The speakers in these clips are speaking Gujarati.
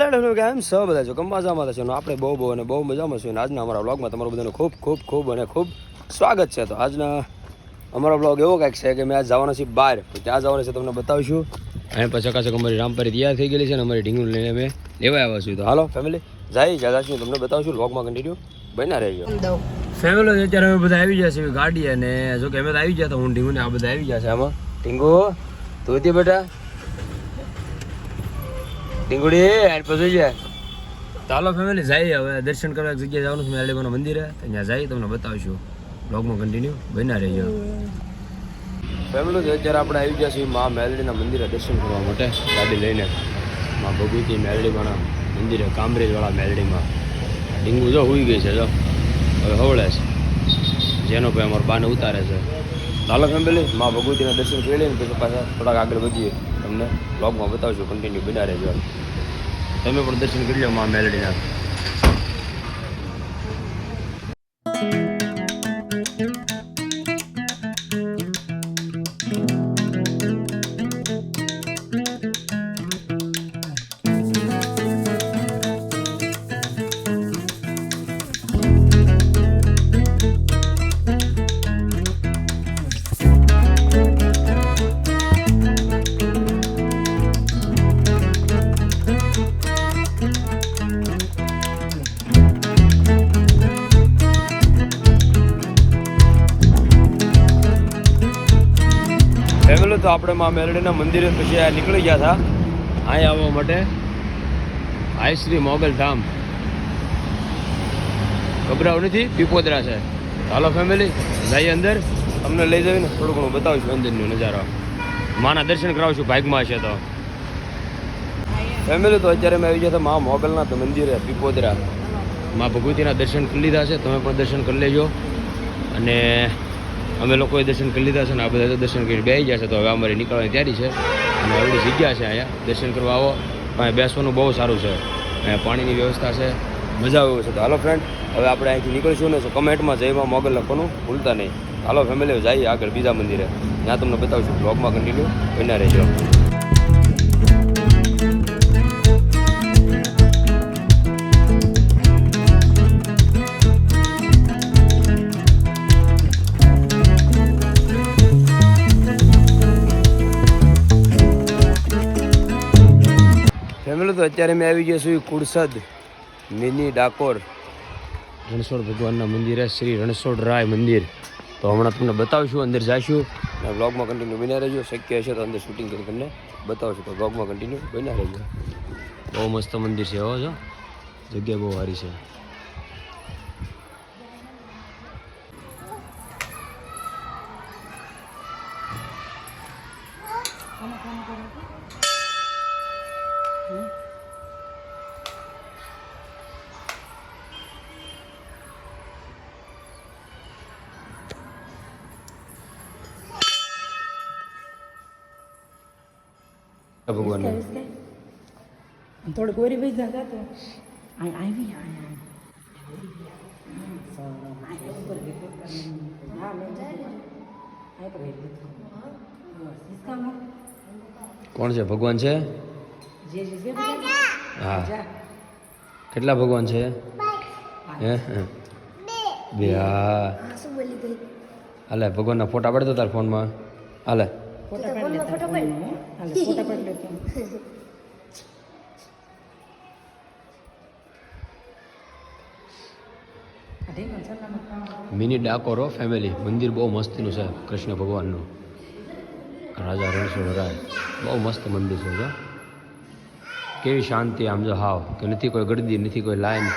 હાલો કેમ સો બધા છો મજામાં છે. આપણે બહુ બહુ અને બહુ મજામાં છું અને આજના અમારા બ્લોગમાં તમારું બધાનું ખૂબ ખૂબ ખૂબ અને ખૂબ સ્વાગત છે. તો આજના અમારો બ્લોગ એવો કંઈક છે કે મેં આજ જવાનો છે બહાર. ત્યાં જવાનું છે તમને બતાવીશું. અને પછી ચકાચક અમારી રામપરી તૈયાર થઈ ગયેલી છે અને અમારી ઢીંગું લઈને અમે લેવા આવ્યા છીએ. તો હાલો ફેમિલી જાય જશું તમને બતાવશું બ્લોગમાં કન્ટિન્યુ બન્યા રહેજો. ફેમિલી અત્યારે અમે બધા આવી ગયા છે ગાડી અને જો કે અમે આવી ગયા તો હું ઢીંગુ ને આ બધા આવી ગયા છે. આમાં. ઢીંગુ તું હતી બેટા? ઢીંગુડી આર પછી જાય. ચાલો ફેમિલી જઈએ હવે. દર્શન કરવા એક જગ્યાએ જવાનું છે મેરડીમાના મંદિરે ત્યાં જઈએ તમને બતાવીશું. બ્લોગમાં કન્ટિન્યુ બન્યા રહેજો. ફેમિલી તો અત્યારે આપણે આવી ગયા છીએ મા મેલડીના મંદિરે દર્શન કરવા માટે. ગાડી લઈને. મા ભગવતી મેલડીવાળા મંદિરે કામરેજવાળા મેલડીમાં. ઢીંગુ જો હોઈ ગઈ છે જો. હવે હવળે છે. જેનો ભાઈ અમારો બાને ઉતારે છે. ચાલો ફેમિલી મા ભગવતીના દર્શન કરી લઈને પછી પાછા થોડાક આગળ વધીએ. તમને બ્લોગમાં બતાવશું. કન્ટિન્યુ બિના રહેજો તમે પણ દર્શન કરી લો મા મેલડીના. ફેમિલી તો આપણે મા મેલડીના મંદિરે પછી આ નીકળી ગયા હતા, અહીં આવવા માટે. આઈ શ્રી મોગલ ધામ. ગભરાવ નથી, પીપોદરા છે. ચાલો ફેમિલી જઈએ અંદર. તમને લઈ જઈને થોડું ઘણું બતાવીશું અંદરનો નજારો. માના દર્શન કરાવશું બાઇકમાં છે તો. ફેમિલી તો અત્યારે મેં આવી ગયા હતા મા મોગલના તો મંદિરે, પીપોદરા. મા ભગવતીના દર્શન કરી લીધા છે, તમે પણ દર્શન કરી લેજો. અને અમે લોકોએ દર્શન કરી લીધા છે ને આ બધા તો દર્શન કરી બેસી છે. તો હવે અમારે નીકળવાની તૈયારી છે. અને આવડી જગ્યા છે અહીંયા. દર્શન કરવા આવો. અહીંયા બેસવાનું બહુ સારું છે. અહીંયા પાણીની વ્યવસ્થા છે. મજા આવે છે. તો હાલો ફ્રેન્ડ હવે આપણે અહીંથી નીકળીશું ને તો કમેન્ટમાં જયમાં મોગલ લખવાનું ભૂલતા નહીં. હાલો ફેમિલી જઈએ આગળ બીજા મંદિરે. ત્યાં તમને બતાવશું. બ્લોગમાં કન્ટિન્યુ બન્યા રહેજો. અત્યારે મેં આવી ગયો છું કુરસદ મિની ડાકોર. રણછોડ ભગવાનના મંદિરે શ્રી રણછોડ રાય મંદિર. તો હમણાં તમને બતાવશું અંદર જઈશું અને બ્લોગમાં કન્ટિન્યુ બન્યા રહેજો શક્ય હશે તો અંદર શૂટિંગ કરી તમને બતાવશું તો બ્લોગમાં કન્ટિન્યુ બન્યા રહેજો. બહુ મસ્ત મંદિર છે હો જો. જગ્યા બહુ સારી છે. ભગવાનનું. થોડીક ગોરી ભાઈ જાગા તો. આવી કોણ છે? ભગવાન છે? હા. કેટલા ભગવાન છે? હે. બે હા. હાલે ભગવાનના ફોટા પડતો તાર ફોનમાં. હાલે. ફોટા પાડી લેતા પાડી લેતા. મિની ડાકોરો ફેમિલી મંદિર બહુ મસ્તીનું છે કૃષ્ણ ભગવાનનું રાજા રણછોડ રાય બહુ મસ્ત મંદિર છે જો કેવી શાંતિ આમ જો હાવ કે નથી કોઈ ગળદી નથી કોઈ લાઈન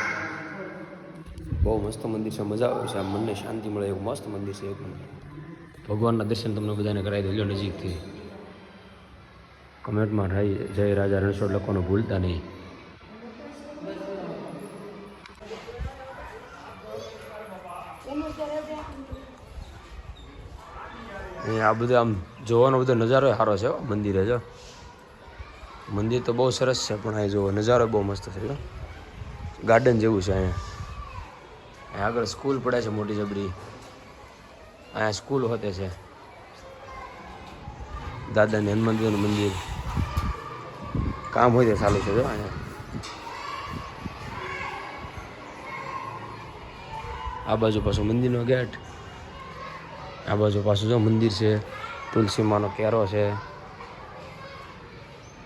બહુ મસ્ત મંદિર છે મજા આવે છે આમ મનને શાંતિ મળે એવું મસ્ત મંદિર છે એક ભગવાનના દર્શન તમને બધાને કરાવી દેજો નજીકથી. કમેન્ટમાં જય રાજા રણછોડ લખવાનું ભૂલતા નહીં. આ બધું આમ જોવાનો બધો નજારો સારો છે મંદિરે જો. મંદિર તો બહુ સરસ છે, પણ અહીં જોવો નજારો બહુ મસ્ત છે ગાર્ડન જેવું છે અહીંયા. અહીં આગળ સ્કૂલ પડે છે મોટી જબરી. અહીંયા સ્કૂલ હોતે છે. દાદાને હનુમાનજીનું મંદિર. કામ હોય તે ચાલુ છે જો અહીંયા. આ બાજુ પાછું મંદિરનો ગેટ. આ બાજુ પાછું જો મંદિર છે. તુલસીમાંનો કેરો છે.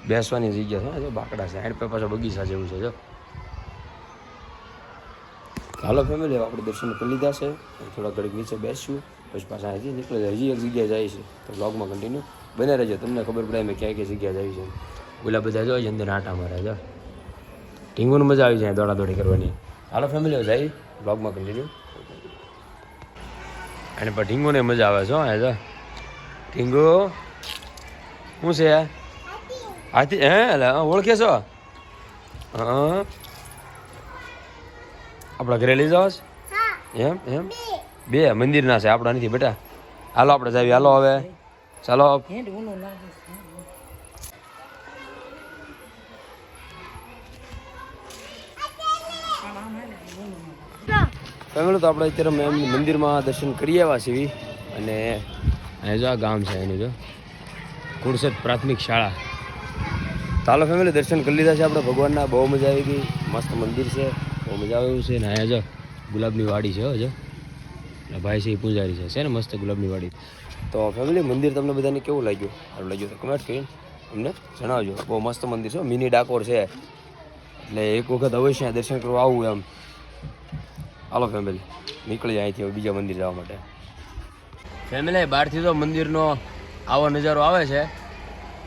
બેસવાની જગ્યા છે જો બાકડા છે. એડ પર પાછો બગીચા જેવું છે, જો. હાલો ફેમિલી આપણે દર્શન કરી લીધા છે. થોડા ઘડીક નીચે બેસ્યું પછી પાછા અહીંથી નીકળે હજી એક જગ્યાએ જાય છે. તો બ્લોગમાં કન્ટિન્યુ બને રહેજો. તમને ખબર પડે મેં ક્યાં ક્યાં જગ્યાએ જાય છે. ઓલા બધા જો અંદર આટા મારે જો ટીંગુની મજા આવી જાય દોડાદોડી કરવાની. હાલો ફેમિલી હવે જાય બ્લોગમાં કન્ટિન્યુ અને પણ ઢીંગોને મજા આવે છે હો જો. ઢીંગો શું છે? હાથી. હે એટલે હા, ઓળખે છો? હા. આપણા ઘરે લઈ જાવ એમ એમ? બે મંદિરના છે, આપણા નથી બેટા. હાલો, આપણે જાવી હાલો, હવે. ચાલો. ફેમિલી તો આપણે અત્યારે મેં મંદિરમાં દર્શન કરી આવ્યા છીએ. અને અહીંયા જો આ ગામ છે, એનું જો. કુડસદ પ્રાથમિક શાળા. ચાલો ફેમિલી દર્શન કરી લીધા છે આપણે ભગવાનના. બહુ મજા આવી ગઈ. મસ્ત મંદિર છે. બહુ મજા આવે એવું છે. ને અહીંયા જો ગુલાબની વાડી છે, હો એટલે ભાઈ છે એ પૂજારી છે. ને મસ્ત ગુલાબની વાડી. તો ફેમિલી મંદિર તમને બધાને કેવું લાગ્યું? સારું લાગ્યું તો કમેન્ટ કરીને અમને જણાવજો. બહુ મસ્ત મંદિર છે મિની ડાકોર છે. એટલે એક વખત અવશ્ય દર્શન કરવા આવવું એમ. હાલો ફેમિલી નીકળી અહીંથી બીજા મંદિર જવા માટે. ફેમિલી બહારથી તો મંદિરનો આવો નજારો આવે છે.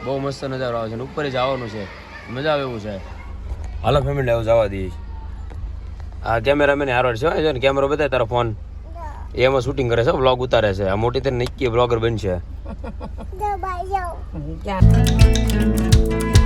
બહુ મસ્ત નજારો આવે છે અને ઉપર જ આવવાનું છે. મજા આવે એવું છે. હાલો ફેમિલી આવું જવા દઈએ. આ કેમેરામેન હારો છે કેમેરો બતાય તારો ફોન એમાં શૂટિંગ કરે છે વ્લોગ ઉતારે છે. આ મોટી તને નિક્કી બ્લોગર બનશે.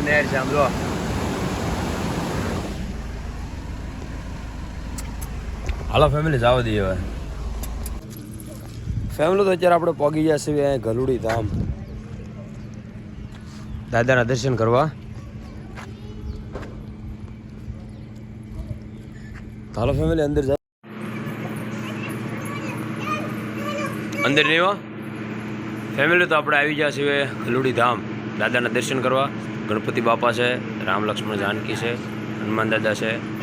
જોરદાર નહેર છે આમ જો હાલો ફેમિલી જવા દઈએ હવે ફેમિલી તો અત્યારે આપણે પોગી ગયા છીએ અહીંયા ગલુડી ધામ દાદાના દર્શન કરવા. હાલો ફેમિલી અંદર જાય અંદર નહીં ફેમિલી તો આપણે આવી ગયા છીએ ગલુડી ધામ દાદાના દર્શન કરવા. ગણપતિ બાપા છે, રામ લક્ષ્મણ જાનકી છે, હનુમાન દાદા છે.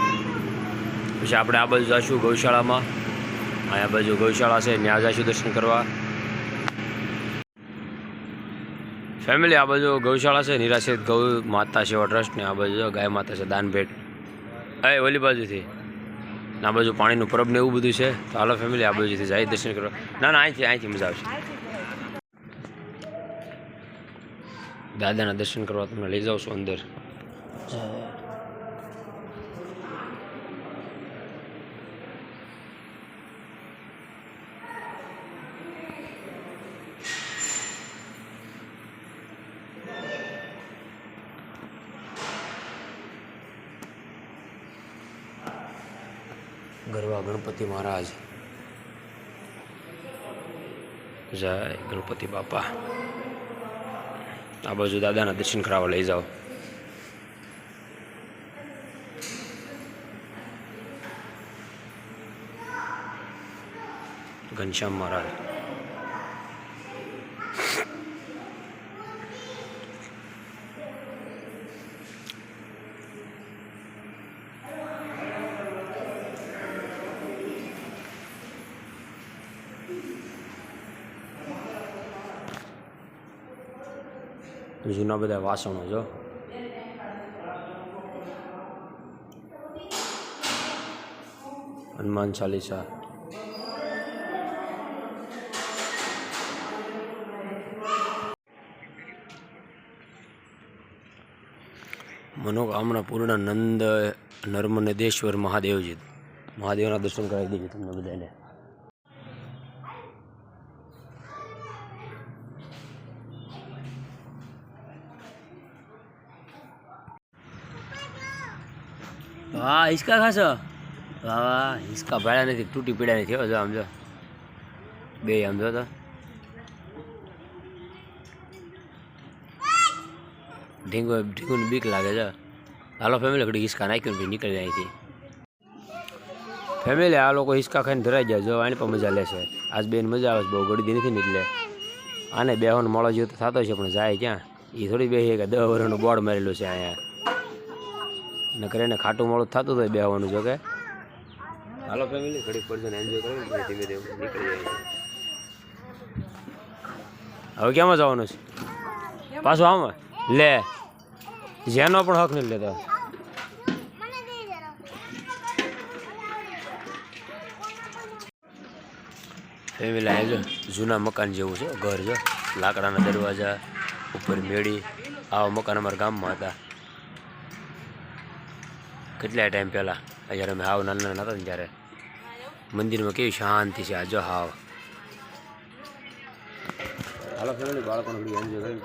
પછી આપણે આ બાજુ જઈશું ગૌશાળામાં. અહીંયા બાજુ ગૌશાળા છે, ત્યાં જઈશું દર્શન કરવા. ફેમિલી આ બાજુ ગૌશાળા છે નિરાશિત ગૌ માતા સેવા ટ્રસ્ટ ને આ બાજુ ગાય માતા છે, દાનભેટ. એ ઓલી બાજુથી. આ બાજુ પાણીનું પરબ ને એવું બધું છે. તો હાલો ફેમિલી આ બાજુથી જાય દર્શન કરવા. ના ના, અહીંથી અહીંથી મજા આવશે. દાદાના દર્શન કરવા તમને લઈ જાઉં છું અંદર. ગરવા ગણપતિ મહારાજ. જય ગણપતિ બાપા. આ બાજુ દાદાના દર્શન કરાવવા લઈ જાઓ ઘનશ્યામ મહારાજ જૂના બધા વાસણો જો. હનુમાન ચાલીસા. મનોકામના પૂર્ણ નંદ નર્મદેશ્વર મહાદેવજી. મહાદેવના દર્શન કરાવી દીધું તમને બધાને. વાહ હિસકા ખાશો? વાહ વાહ હિસકા ભાડા નથી, તૂટી પીડા નથી જો, આમ જો. બે, આમ તો. ઢીંગો, ઢીંગુને બીક લાગે છે હાલો ફેમિલી ઘડી હિસકા નાખ્યું ભાઈ નીકળી જાય અહીંથી. ફેમિલી આ લોકો હિસકા ખાઈને ધરાઈ જાય, જો, આની પણ મજા લેશે. આજ બેન મજા આવે છે, બહુ ગળદી નથી ને એટલે આને બેહોને મોળો જેવો તો થતો છે પણ જાય ક્યાં? એ થોડી બે કે દસ વર્ષનું બોર્ડ મારેલું છે અહીંયા. નકર એને ખાટું મોડું થતું હતું બેહવાનું જો કે હાલો ફેમિલી ઘડીક પડશે ને એન્જોય કરો ધીમે ધીમે નીકળી જાય હવે ક્યાંમાં જવાનું છે? પાછું આમાં? લે. જેનો પણ હક નથી લેતો. ફેમિલી આવી જૂના મકાન જેવું છે ઘર છે લાકડાના દરવાજા ઉપર મેળી આવા મકાન અમારા ગામમાં હતા. કેટલા ટાઈમ પહેલાં? જ્યારે અમે હાવ નાના નાના હતા ને ત્યારે. મંદિરમાં કેવી શાંતિ છે. આ જો હાવ. હાલો ફેમિલી બાળકોને એન્જોય કરી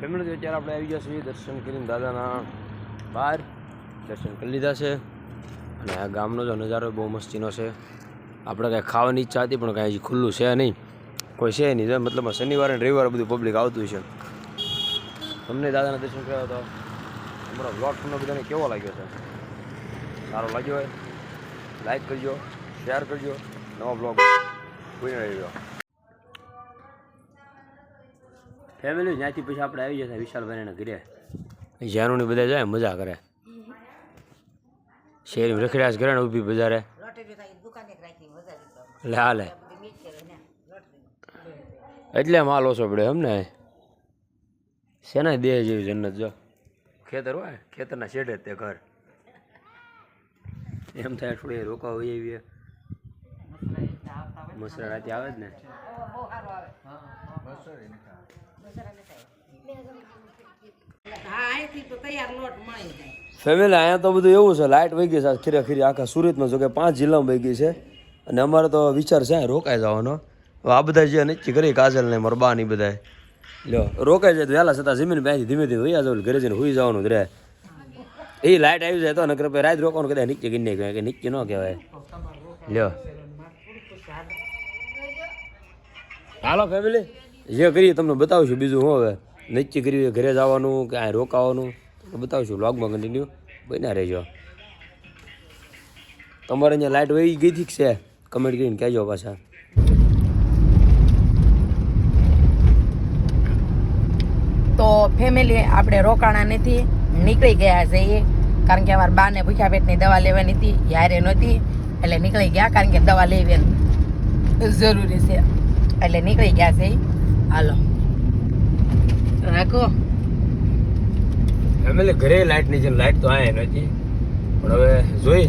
ફેમિલી અત્યારે આપણે આવી ગયા છીએ દર્શન કરીને દાદાના બહાર દર્શન કરી લીધા છે. અને આ ગામનો જો નજારો બહુ મસ્તીનો છે. આપણે કાંઈ ખાવાની ઈચ્છા હતી, પણ કાંઈ ખુલ્લું છે નહીં. કોઈ છે નહીં. મતલબ શનિવારે અને રવિવારે બધું પબ્લિક આવતું છે તમને દાદાના દર્શન કર્યા તો તમારો વ્લોગ તમને બધાને કેવો લાગ્યો છે? સારો લાગ્યો હોય લાઈક કરજો શેર કરજો, નવો બ્લોગ કોઈને ગયો ફેમિલી જ્યાંથી પછી આપણે આવી જશે વિશાલભાઈના ઘરે. જ્યાંનું બધા જાય મજા કરે. શેરી રખડ્યા કરે ને ઊભી બજારે. એટલે હાલે એટલે માલ ઓછો પડે એમ ને? શેના દેહ જેવી જન્નત જો. ખેતર હોય, ખેતરના શેડે તે ઘર. એમ થાય થોડી રોકા હોય એવી મસરા રાતે આવે જ ને? ફેમિલી, અહીંયા તો બધું એવું છે લાઇટ વહી ગઈ છે ખીરે ખીરી. આખા સુરતમાં જો કે પાંચ જિલ્લામાં વહી ગઈ છે. અને અમારે તો વિચાર છે, રોકાઈ જવાનો. હવે આ બધા જે નક્કી કરી, કાજલ ને મરબા ની બધા લ્યો રોકાઈ જાય તો વહેલા છતાં જમીન બેસી ધીમે ધીમે વૈયા જવું ઘરે જઈને હોઈ જવાનું રે એ લાઇટ આવી જાય તો નકર પછી રાત રોકવાનું કદાચ નીચે ગઈ નહીં કહેવાય, કે નીચે ન કહેવાય. લ્યો હાલો ફેમિલી જે કરીએ તમને બતાવશું બીજું શું હવે. નીચે કર્યું ઘરે જવાનું કે આ રોકાવાનું બતાવશું. લોગમાં કન્ટિન્યુ બન્યા રહેજો. તમારે અહીંયા લાઇટ વહી ગઈ છે? કમેન્ટ કરીને કહેજો પાછા. તો ફેમિલી આપણે રોકાણા નથી. નીકળી ગયા છે એ. કારણ કે અમારા બાને ભૂખ્યા પેટની દવા લેવાની હતી યારે નહોતી. એટલે નીકળી ગયા કારણ કે દવા લેવી જરૂરી છે. એટલે નીકળી ગયા છે. હાલો. રાખો. ફેમિલી ઘરે લાઇટ નહીં છે લાઇટ તો આયા નથી. પણ હવે જોઈ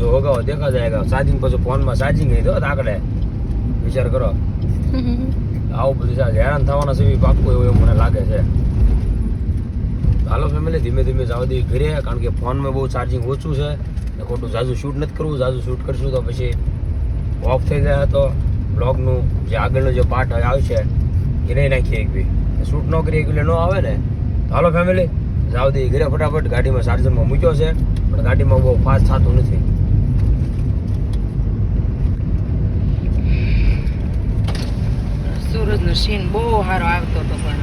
જો હોગાવો દેખા જાયગા ચાર્જિંગ પછી ફોનમાં ચાર્જિંગ નહીં તો આકડે વિચાર કરો. આવું બધું હેરાન થવાના છે પાકું એવું મને લાગે છે. હાલો ફેમિલી ધીમે ધીમે જાવ દઈએ ઘરે, કારણ કે ફોનમાં બહુ ચાર્જિંગ ઓછું છે. ને ખોટું ઝાઝું શૂટ નથી કરવું ઝાઝું શૂટ કરશું તો પછી ઓફ થઈ જાય તો બ્લોગનું જે આગળનો જે પાર્ટ આવશે, એ નહીં નાખીએ એક બી. શૂટ ન કરીએ એટલે ન આવે ને. હાલો ફેમિલી જાવ દઈએ ઘરે ફટાફટ. ગાડીમાં ચાર્જરમાં મૂક્યો છે, પણ ગાડીમાં બહુ ફાસ્ટ થતું નથી. સૂરજનો સીન બહુ સારો આવતો હતો પણ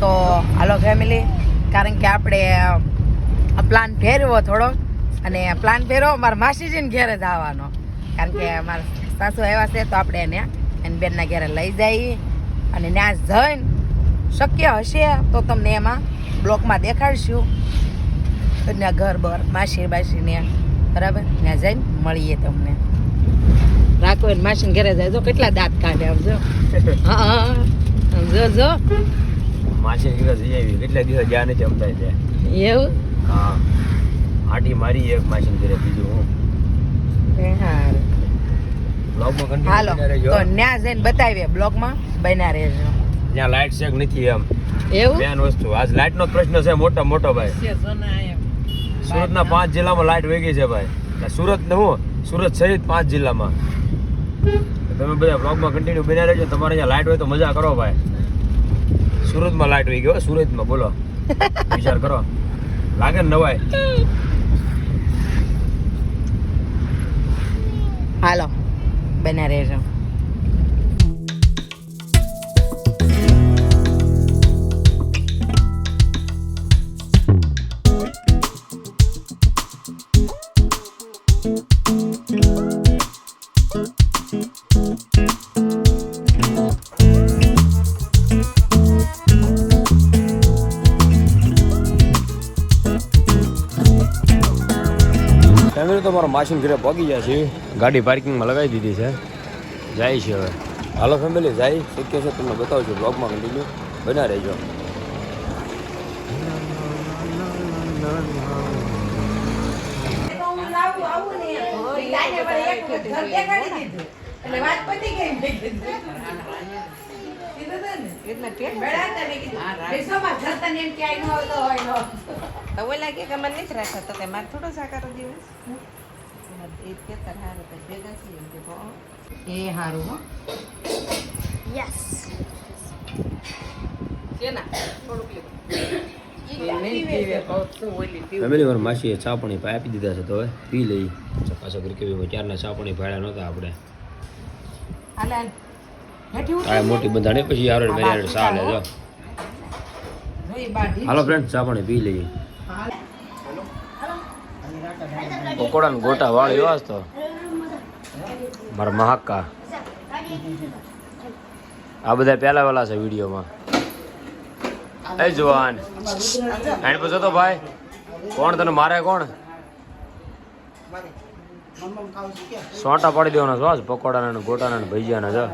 તો હાલો ફેમિલી કારણ કે આપણે પ્લાન ફેરવો થોડો. અને પ્લાન ફેરવો મારા માસીજીને ઘેરે જ આવવાનો. કારણ કે મારા સાસુ આવ્યા છે, તો આપણે એને એની બેનના ઘેરે લઈ જઈએ અને ત્યાં જઈને શક્ય હશે તો તમને એમાં બ્લોકમાં દેખાડશું. અને ઘર બર માસી બાસીને બરાબર? ત્યાં જઈને મળીએ તમને. રાખો એને માસીને ઘરે જાય. જો કેટલા દાંત કાઢે આમ જો. હા જો જો. માસી ઘરે જઈ આવી કેટલા દિવસ જ્યાં નથી અમદાય છે એવું? હા. આટી મારી એક માસી ઘરે બીજું હું? બ્લોગમાં હાલો. તો ન્યા જઈને બતાવીએ બ્લોકમાં બન્યા રહેજો. ત્યાં લાઈટ શેક નથી એમ. એવું? મેન વસ્તુ. આજ લાઈટ નો પ્રશ્ન છે મોટો મોટો ભાઈ. સુરતના પાંચ જિલ્લામાં લાઈટ વેગી છે ભાઈ. સુરત ને હું? સુરત સહિત પાંચ જિલ્લામાં. તમે બધા બ્લોગમાં કન્ટિન્યુ બન્યા રહેજો. તમારે અહીંયા લાઇટ હોય તો મજા કરો ભાઈ. સુરતમાં લાઇટ હોય ગયો સુરતમાં બોલો. વિચાર કરો. લાગે ને નવાય? હાલો બના રહેજો. માસીન ઘરે પહોંચી ગયા છે ગાડી પાર્કિંગમાં લગાવી દીધી છે. જાય છે હવે. હાલો ફેમિલી જાય. શક્ય છે તમને બતાવું છું બ્લોગમાં કન્ટિન્યુ બના રહેજો. તો ઓલા કે મને નથી રાખતા તો કે મારે થોડો સાકારો દિવસ. એ કેતર હારું તો ભેગા છીએ કે ભો એ હારું હો કેના ફેમિલી મારા માસીએ ચા પાણી આપી દીધા છે તો હવે પી લઈ પાછા ઘર કેવી ચારના ચા પાણી ભાડ્યા નહોતા આપણે મોટી બંધાણી પછી જો હાલો ફ્રેન્ડ ચા પાણી પી લઈએ પકોડા ગોટા વાળ એવા તો. મારા મહાકા આ બધા પહેલા વેલા છે વિડીયોમાં. એ જવાન. એન્ડ પૂછો તો ભાઈ. કોણ તને મારે કોણ? સોટા પાડી દેવાના છો આજ, પકોડાના ને ગોટાના ને ભજીયાના જો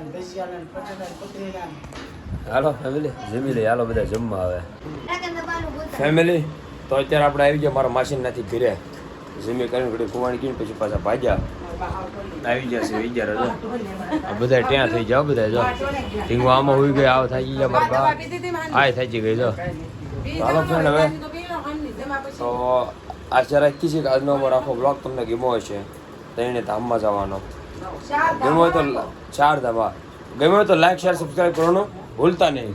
હાલો ફેમિલી જમી લઈએ. હાલો, બધા જમવા આવે. ફેમિલી તો અત્યારે આપણે આવી ગયા. મારા માસી નથી ઘરે. જમી કરીને ઘડી કુવાણી કીને પછી પાછા ભાજ્યા આવી જશે વિચાર ગયા આ બધા ત્યાં થઈ જાવ બધા જો. ઢીંગો આમાં હોઈ ગયો આવ થઈ ગયા મારા બા આય થઈ ગઈ જો. હાલો ફ્રેન્ડ હવે. તો આશા રાખી છે કે આજનો અમારો આખો બ્લોગ તમને ગમ્યો હશે. તેને ધામમાં જવાનો. ગમ્યો હોય તો ચાર ધામા. ગમ્યો હોય તો લાઈક શેર સબસ્ક્રાઈબ કરવાનું ભૂલતા નહીં.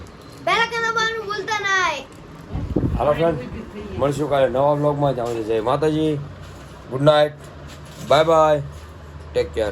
હાલો ફ્રેન્ડ મળશું કાલે નવા બ્લોગમાં જાઉં જય Mataji. Good night. Bye bye. Take care